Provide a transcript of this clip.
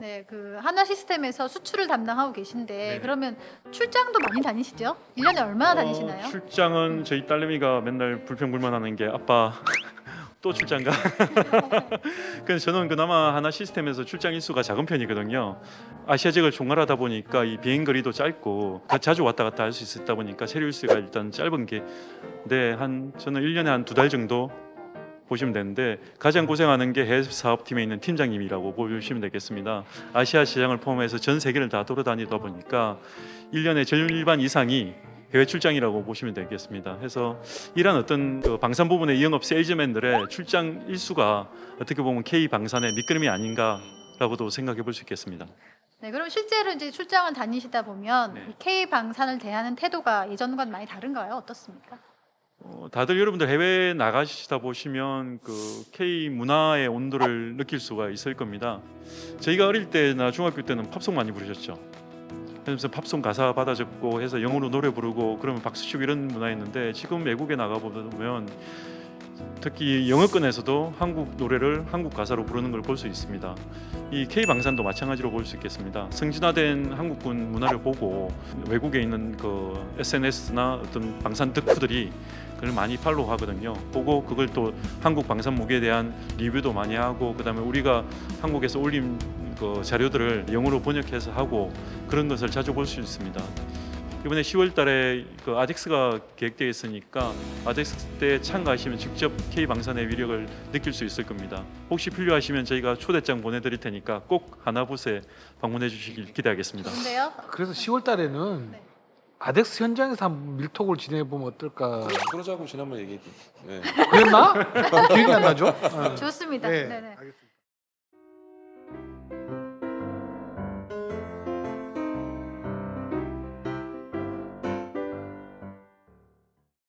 네, 그 한화 시스템에서 수출을 담당하고 계신데 네. 그러면 출장도 많이 다니시죠? 1년에 얼마나 다니시나요? 어, 출장은 저희 딸내미가 맨날 불평불만하는 게 아빠 또 출장 가. 그래서 저는 그나마 하나 시스템에서 출장 일수가 작은 편이거든요. 아시아 지역을 총괄하다 보니까 이 비행 거리도 짧고 가- 자주 왔다 갔다 할 수 있다 보니까 체류 일수가 일단 짧은 게, 네, 한 저는 1년에 한 두 달 정도 보시면 되는데 가장 고생하는 게 해외 사업팀에 있는 팀장님이라고 보시면 되겠습니다. 아시아 시장을 포함해서 전 세계를 다 돌아다니다 보니까 1년에 절반 이상이 해외 출장이라고 보시면 되겠습니다. 해서 이런 어떤 그 방산 부분의 영업 세일즈맨들의 출장 일수가 어떻게 보면 K 방산의 밑그림이 아닌가라고도 생각해 볼 수 있겠습니다. 네, 그럼 실제로 이제 출장을 다니시다 보면 네. 이 K 방산을 대하는 태도가 예전과는 많이 다른가요? 어떻습니까? 어, 다들 여러분들 해외 나가시다 보시면 그 K 문화의 온도를 느낄 수가 있을 겁니다. 저희가 어릴 때나 중학교 때는 팝송 많이 부르셨죠. 그래서 팝송 가사 받아 적고 해서 영어로 노래 부르고 그러면 박수 치고 이런 문화였는데 지금 외국에 나가 보면 특히 영어권에서도 한국 노래를 한국 가사로 부르는 걸 볼 수 있습니다. 이 K 방산도 마찬가지로 볼 수 있겠습니다. 승진화된 한국군 문화를 보고 외국에 있는 그 SNS나 어떤 방산 덕후들이 그걸 많이 팔로우하거든요. 보고 그걸 또 한국 방산 무기에 대한 리뷰도 많이 하고 그다음에 우리가 한국에서 올린 그 자료들을 영어로 번역해서 하고 그런 것을 자주 볼 수 있습니다. 이번에 10월달에 그 아덱스가 계획되어 있으니까 아덱스 때 참가하시면 직접 K 방산의 위력을 느낄 수 있을 겁니다. 혹시 필요하시면 저희가 초대장 보내드릴 테니까 꼭 하나부스에 방문해 주시길 기대하겠습니다. 좋은데요? 그래서 10월 달에는 네. 아덱스 현장에서 한번 밀톡을 진행해 보면 어떨까? 그러- 그러자고 지난번 얘기했지. 네. 그랬나? 기억이 안 나죠? 어. 좋습니다. 네, 네, 네. 알겠습니다.